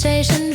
最深。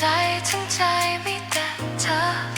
ใจทั้งใจมีแต่เธอ